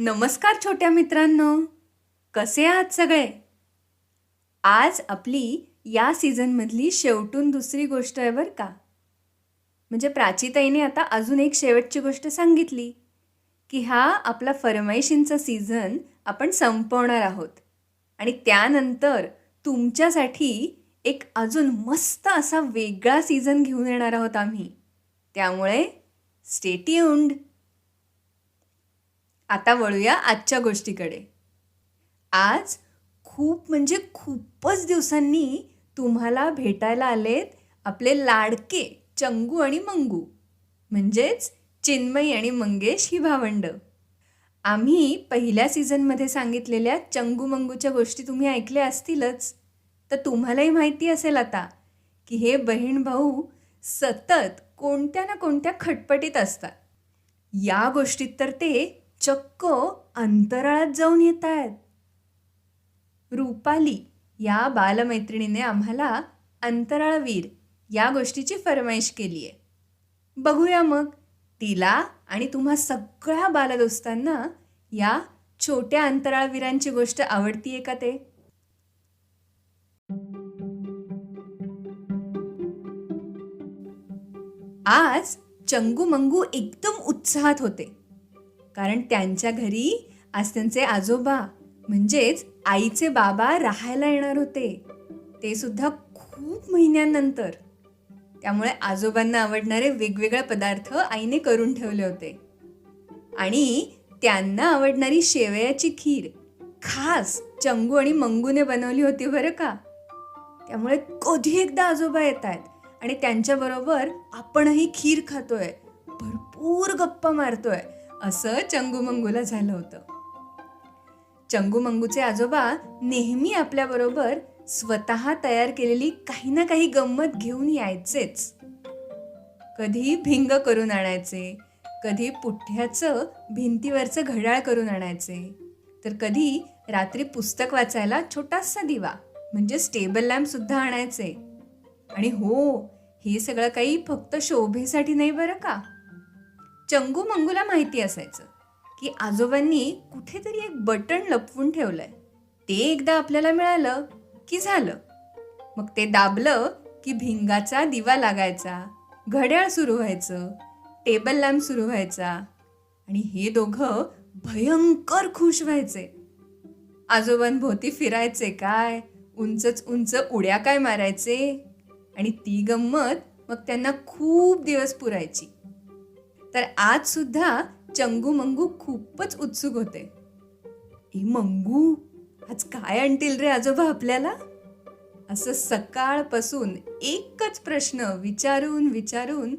नमस्कार छोट्या मित्रांनो. कसे आहात सगळे? आज आपली या सीझनमधली शेवटून दुसरी गोष्ट आहे बरं का. म्हणजे प्राचीताईने आता अजून एक शेवटची गोष्ट सांगितली की हा आपला फरमाईशींचा सीझन आपण संपवणार आहोत. आणि त्यानंतर तुमच्यासाठी एक अजून मस्त असा वेगळा सीझन घेऊन येणार आहोत आम्ही. त्यामुळे स्टेट्यून्ड आता वळूया आजच्या गोष्टीकडे. आज खूप म्हणजे खूपच दिवसांनी तुम्हाला भेटायला आलेत आपले लाडके चंगू आणि मंगू. म्हणजेच चिन्मयी आणि मंगेश ही भावंड. आम्ही पहिल्या सीझनमध्ये सांगितलेल्या चंगू मंगूच्या गोष्टी तुम्ही ऐकल्या असतीलच. तर तुम्हालाही माहिती असेल आता की हे बहीण भाऊ सतत कोणत्या ना कोणत्या खटपटीत असतात. या गोष्टीत तर ते चक्क अंतराळात जाऊन येत आहेत रुपाली या बालमैत्रिणीने आम्हाला अंतराळवीर या गोष्टीची फरमाईश केली आहे. बघूया मग तिला आणि तुम्हा सगळ्या बालदोस्तांना या छोट्या अंतराळवीरांची गोष्ट आवडतीये का ते? आज चंगू मंगू एकदम उत्साहात होते. कारण त्यांच्या घरी आज त्यांचे आजोबा म्हणजेच आईचे बाबा राहायला येणार होते. ते सुद्धा खूप महिन्यानंतर. त्यामुळे आजोबांना आवडणारे वेगवेगळे पदार्थ आईने करून ठेवले होते. आणि त्यांना आवडणारी शेवयाची खीर खास चंगू आणि मंगूने बनवली होती बरं का? त्यामुळे कधी एकदा आजोबा येत आहेत आणि त्यांच्याबरोबर आपणही खीर खातोय. भरपूर गप्पा मारतोय. असं चंगूमंगूला झालं होतं. चंगूमंगूचे आजोबा नेहमी आपल्याबरोबर स्वतः तयार केलेली काही ना काही गंमत घेऊन यायचेच. कधी भिंग करून आणायचे कधी पुठ्याचं भिंतीवरचं घड्याळ करून आणायचे तर कधी रात्री पुस्तक वाचायला छोटासा दिवा म्हणजे स्टेबल लॅम्प सुद्धा आणायचे. आणि हो हे सगळं काही फक्त शोभेसाठी नाही बरं का? चंगू मंगूला माहिती असायचं की आजोबांनी कुठेतरी एक बटन लपवून ठेवलंय. ते एकदा आपल्याला मिळालं की झालं. मग ते दाबलं की भिंगाचा दिवा लागायचा घड्याळ सुरू व्हायचं टेबल लॅम्प सुरू व्हायचा आणि हे दोघं भयंकर खुश व्हायचे. आजोबांभोवती फिरायचे काय उंचच उंच उड्या काय मारायचे आणि ती गंमत मग त्यांना खूप दिवस पुरायची. तर आज सुद्धा चंगू मंगू खूपच उत्सुक होते. ए मंगू आज काय आणतील रे आजोबा आपल्याला? असं सकाळपासून एकच प्रश्न विचारून विचारून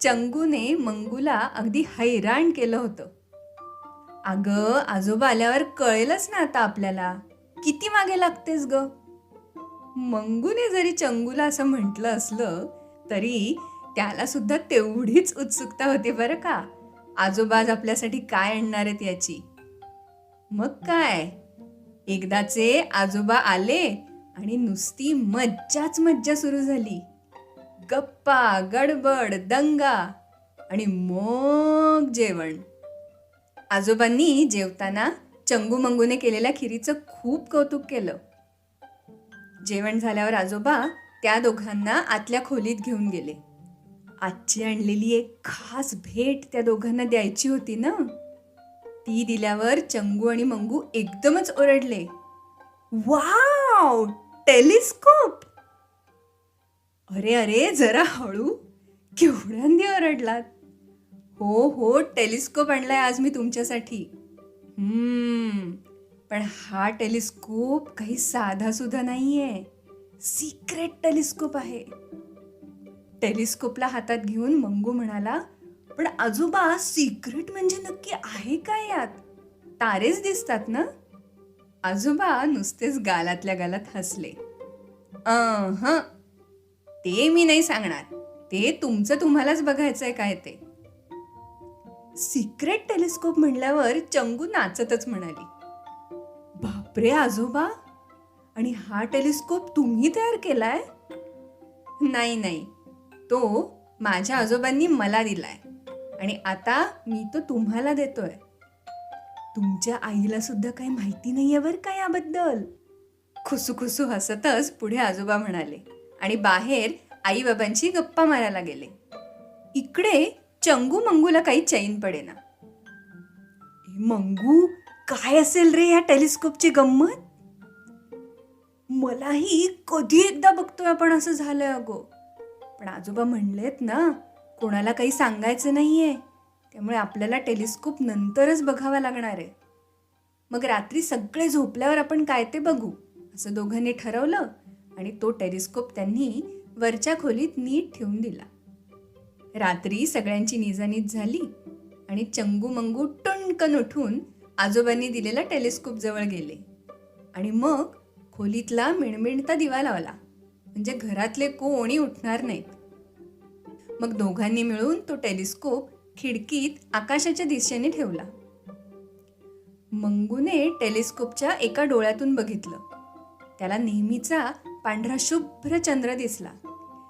चंगूने मंगूला अगदी हैराण केलं होतं. अगं आजोबा आल्यावर कळेलच ना आता आपल्याला. किती मागे लागतेस ग? मंगूने जरी चंगूला असं म्हटलं असलं तरी त्याला सुद्धा तेवढीच उत्सुकता होती बरं का. आजोबाज आपल्यासाठी काय आणणार आहेत याची? मग काय? एकदाचे आजोबा आले आणि नुसती मज्जाच मज्जा सुरू झाली. गप्पा गडबड दंगा आणि मग जेवण. आजोबांनी जेवताना चंगू मंगूने केलेल्या खिरीचं खूप कौतुक केलं. जेवण झाल्यावर आजोबा त्या दोघांना आतल्या खोलीत घेऊन गेले. आजची आणलेली एक खास भेट त्या दोघांना द्यायची होती ना? ती दिल्यावर चंगू आणि मंगू एकदमच ओरडले. वाव! टेलिस्कोप! अरे अरे जरा हळू. केवढ्यांदी ओरडलात. हो हो टेलिस्कोप आणलाय आज मी तुमच्यासाठी. हम्म पण हा टेलिस्कोप काही साधा सुद्धा नाहीये. सिक्रेट टेलिस्कोप आहे. टेलिस्कोपला हातात घेऊन मंगू म्हणाला पण आजोबा सिक्रेट म्हणजे नक्की आहे काय यात? तारेच दिसतात ना? आजोबा नुसतेच गालातल्या गालात हसले. अह ते मी नाही सांगणार. ते तुमचं तुम्हालाच बघायचंय काय ते. सिक्रेट टेलिस्कोप म्हणल्यावर चंगू नाचतच म्हणाली. बापरे आजोबा! आणि हा टेलिस्कोप तुम्ही तयार केलाय? नाही नाही. तो माझ्या आजोबांनी मला दिलाय. आणि आता मी तो तुम्हाला देतोय. तुमच्या आईला सुद्धा काही माहिती नाहीये बरं का याबद्दल? खुसूखुसू हसतच पुढे आजोबा म्हणाले. आणि बाहेर आई बाबांची गप्पा मारायला गेले. इकडे चंगू मंगूला काही चैन पडेना. मंगू काय असेल रे या टेलिस्कोपची गंमत? मलाही कधी एकदा बघतोय आपण असं झालंय अगो. पण आजोबा म्हणलेत ना कोणाला काही सांगायचं नाही आहे त्यामुळे आपल्याला टेलिस्कोप नंतरच बघावा लागणार आहे. मग रात्री सगळे झोपल्यावर आपण काय ते बघू असं दोघांनी ठरवलं आणि तो टेलिस्कोप त्यांनी वरच्या खोलीत नीट ठेवून दिला. रात्री सगळ्यांची निजानीज झाली आणि चंगू मंगू टणकन उठून आजोबांनी दिलेला टेलिस्कोप जवळ गेले. आणि मग खोलीतला मिणमिणता दिवा लावला. म्हणजे घरातले कोणी उठणार नाहीत. मग दोघांनी मिळून तो टेलिस्कोप खिडकीत आकाशाच्या दिशेने ठेवला. मंगूने टेलिस्कोपच्या एका डोळ्यातून बघितलं. त्याला नेहमीचा पांढरा शुभ्र चंद्र दिसला.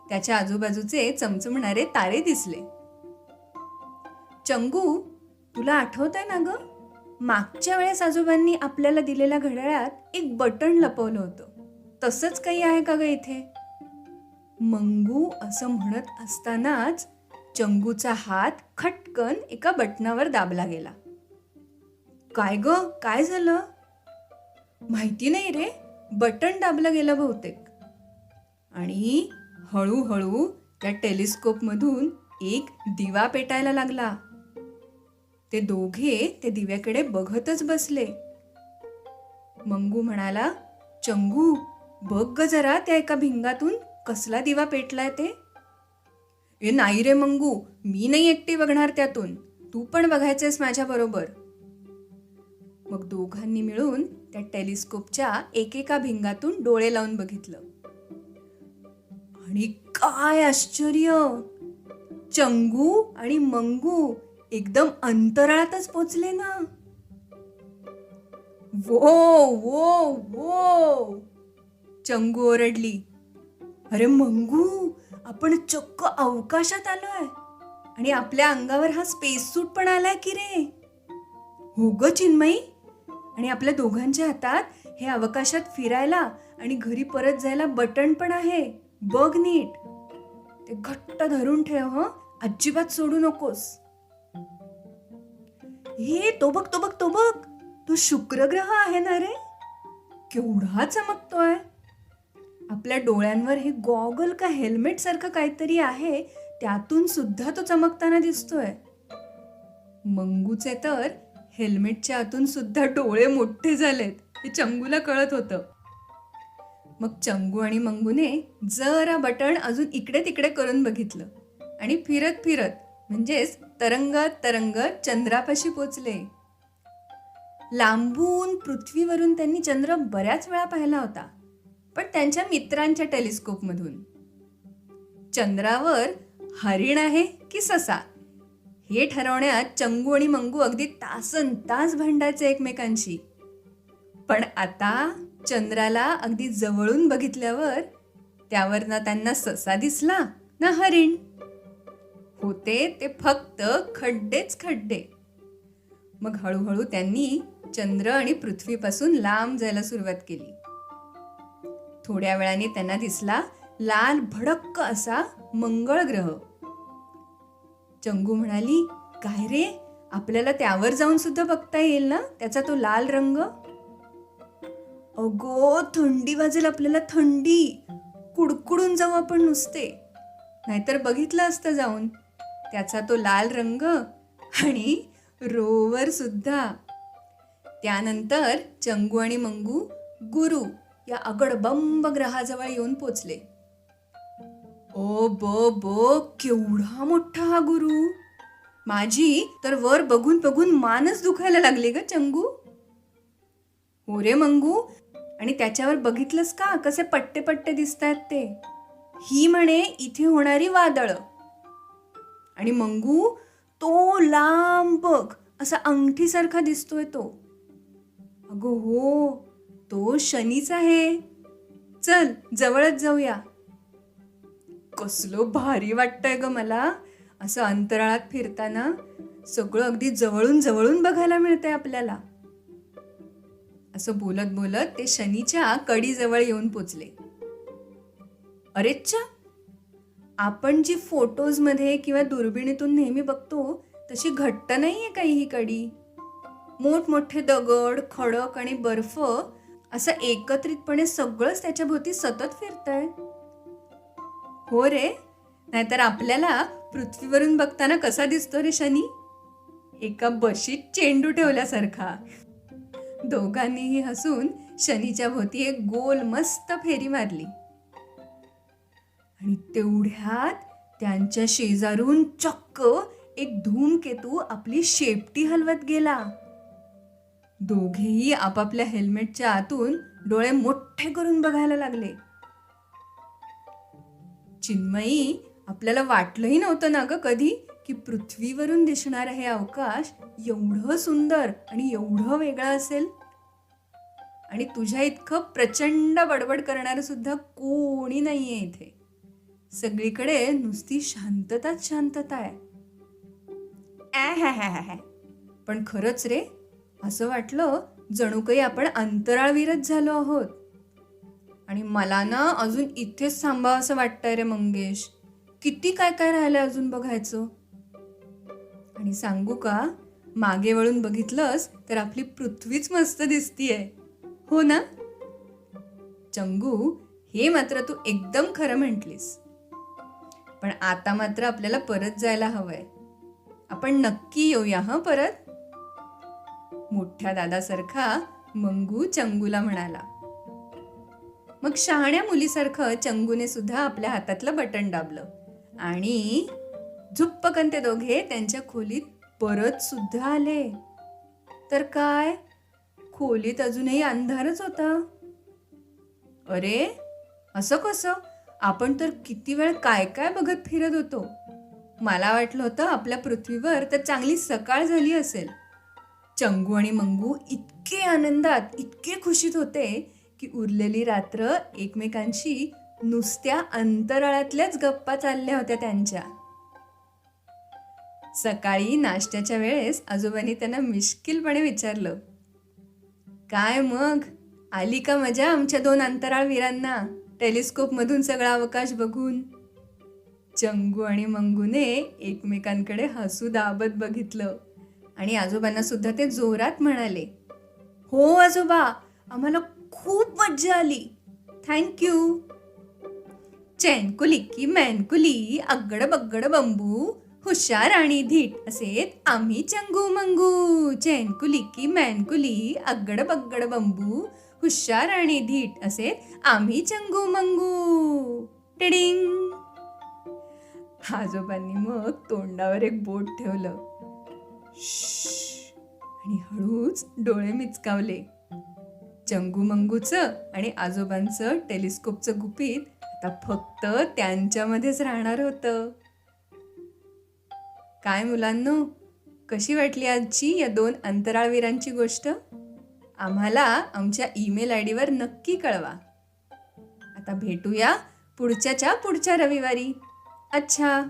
त्याच्या आजूबाजूचे चमचमणारे तारे दिसले. चंगू तुला आठवत ना ग? मागच्या वेळेस आजोबांनी आपल्याला दिलेल्या घड्याळात एक बटन लपवलं होतं. तसंच काही आहे का ग इथे? मंगू असं म्हणत असतानाच चंगूचा हात खटकन एका बटनावर दाबला गेला. काय ग? काय झालं? माहिती नाही रे. बटन दाबलं गेलं बहुतेक. आणि हळूहळू त्या टेलिस्कोपमधून एक दिवा पेटायला लागला. ते दोघे ते दिव्याकडे बघतच बसले. मंगू म्हणाला चंगू बघ ग जरा त्या एका भिंगातून. कसला दिवा पेटलाय ते? ए नाही रे मंगू मी नाही एकटी बघणार त्यातून. तू पण बघायचेस माझ्या बरोबर. मग दोघांनी मिळून त्या टेलिस्कोपच्या एकेका भिंगातून डोळे लावून बघितलं. आणि काय आश्चर्य! चंगू आणि मंगू एकदम अंतराळातच पोचले ना. वो वो वो चंगू ओरडली. अरे मंगू आपण चक्क अवकाशात आलोय. आणि आपल्या अंगावर हा स्पेस सूट पण आलाय की रे? हो ग चिन्मयी. आणि आपल्या दोघांच्या हातात हे अवकाशात फिरायला आणि घरी परत जायला बटन पण आहे. बघ नीट. ते घट्ट धरून ठेव हं. अजिबात सोडू नकोस. हे तो बघ तो बघ तो बघ. तो शुक्र ग्रह आहे ना रे? केवढा चमकतोय. आपल्या डोळ्यांवर हे गॉगल का हेल्मेट सारखं काहीतरी आहे त्यातून सुद्धा तो चमकताना दिसतोय. मंगूचे तर हेल्मेटच्या आतून सुद्धा डोळे मोठे झालेत हे चंगूला कळत होतं. मग चंगू आणि मंगूने जरा बटण अजून इकडे तिकडे करून बघितलं आणि फिरत फिरत म्हणजेच तरंगत तरंगत चंद्रापाशी पोचले. लांबून पृथ्वीवरून त्यांनी चंद्र बऱ्याच वेळा पाहिला होता. पण त्यांच्या मित्रांच्या टेलिस्कोपमधून. चंद्रावर हरिण आहे की ससा? हे ठरवण्यात चंगू आणि मंगू अगदी तासन तास भांडायचे एकमेकांशी. पण आता चंद्राला अगदी जवळून बघितल्यावर त्यावर ना त्यांना ससा दिसला ना हरिण. होते ते फक्त खड्डेच खड्डे. मग हळूहळू त्यांनी चंद्र आणि पृथ्वीपासून लांब जायला सुरुवात केली. थोड्या वेळाने त्यांना दिसला लाल भडक्क असा मंगळ ग्रह. चंगू म्हणाली काय रे? आपल्याला त्यावर जाऊन सुद्धा बघता येईल ना? त्याचा तो लाल रंग? अगो थंडी वाजेल आपल्याला थंडी! कुडकुडून जाऊ आपण नुसते. नाहीतर बघितलं असतं जाऊन. त्याचा तो लाल रंग आणि रोवर सुद्धा. त्यानंतर चंगू आणि मंगू गुरु या अगडबंब ग्रहाजवळ येऊन पोचले. ओ ब ब केवढा मोठा हा गुरु. माझी तर वर बघून बघून मानच दुखायला लागली ग चंगू. हो रे मंगू आणि त्याच्यावर बघितलंस का कसे पट्टे पट्टे दिसतायत ते? ही म्हणे इथे होणारी वादळ. आणि मंगू तो लांब बघ असा अंगठीसारखा दिसतोय तो. अगो हो तो शनीच आहे. चल जवळच जाऊया. कसलो भारी वाटतंय ग मला. असं अंतराळात फिरताना सगळं अगदी जवळून जवळून बघायला मिळतंय आपल्याला. असं बोलत बोलत ते शनीच्या कडीजवळ येऊन पोचले. अरेच्छा आपण जी फोटोजमध्ये किंवा दुर्बिणीतून नेहमी बघतो तशी घट्ट नाहीये काही ही कडी मोठमोठे दगड खडक आणि बर्फ असं एकत्रितपणे सगळंच त्याच्याभोवती सतत फिरतंय. हो रे नाहीतर आपल्याला पृथ्वीवरून बघताना कसा दिसतो रे शनी? एका बशीत चेंडू ठेवल्यासारखा. दोघांनीही हसून शनीच्या भोवती एक गोल मस्त फेरी मारली. आणि तेवढ्यात त्यांच्या शेजारून चक्क एक धूमकेतू आपली शेपटी हलवत गेला. दोघेही आपापल्या हेल्मेटच्या आतून डोळे मोठे करून बघायला लागले. चिन्मयी आपल्याला वाटलंही नव्हतं ना ग कधी की पृथ्वीवरून दिसणारं हे अवकाश एवढं सुंदर आणि एवढं वेगळं असेल? आणि तुझ्या इतकं प्रचंड बडबड करणारं सुद्धा कोणी नाहीये इथे. सगळीकडे नुसती शांतताच शांतता आहे. ॲ पण खरंच रे असं वाटलं जणू काही आपण अंतराळवीरच झालो आहोत. आणि मला ना अजून इथेच थांबावं असं वाटतंय रे मंगेश. किती काय काय राहिलं अजून बघायचं? आणि सांगू का मागे वळून बघितलंस तर आपली पृथ्वीच मस्त दिसतीये. हो ना? चंगू हे मात्र तू एकदम खरं म्हटलीस. पण आता मात्र आपल्याला परत जायला हवंय. आपण नक्की येऊया हं परत? मोठ्या दादासारखा मंगू चंगूला म्हणाला. मग शहाण्या मुलीसारखं चंगूने सुद्धा आपल्या हातातलं बटन दाबलं आणि झुप्पकन ते दोघे त्यांच्या खोलीत परत सुद्धा आले. तर काय? खोलीत अजूनही अंधारच होता. अरे असं कसं? आपण तर किती वेळ काय काय बघत फिरत होतो. मला वाटलं होतं आपल्या पृथ्वीवर तर चांगली सकाळ झाली असेल. चंगू आणि मंगू इतके आनंदात इतके खुशीत होते की उरलेली रात्र एकमेकांशी नुसत्या अंतराळातल्याच गप्पा चालल्या होत्या त्यांच्या. सकाळी नाश्त्याच्या वेळेस आजोबांनी त्यांना मिश्किलपणे विचारलं काय मग? आली का मजा आमच्या दोन अंतराळ वीरांना? टेलिस्कोप मधून सगळा अवकाश बघून. चंगू आणि मंगूने एकमेकांकडे हसू दाबत बघितलं. आणि आजोबांना सुद्धा ते जोरात म्हणाले हो आजोबा आम्हाला खूप मज्जा आली. थँक्यू चैनकुलिकी मैनकुली अगड बग्गड बंबू हुशार आणि धीट असेत आम्ही चंगू मंगू. चैनकुलिकी मैनकुली अगड बग्गड बंबू हुशार आणि धीट असेत आम्ही चंगू मंगू. टिडिंग आजोबांनी मग तोंडावर एक बोट ठेवलं. आणि हळूच डोळे मिचकावले. चंगू मंगूचं आणि आजोबांचं टेलिस्कोपचं गुपित आता फक्त त्यांच्यामध्येच राहणार होतं. काय मुलांनो? कशी वाटली आजची या दोन अंतराळवीरांची गोष्ट? आम्हाला आमच्या ईमेल आय डीवर नक्की कळवा. आता भेटूया पुढच्याच्या पुढच्या रविवारी. अच्छा!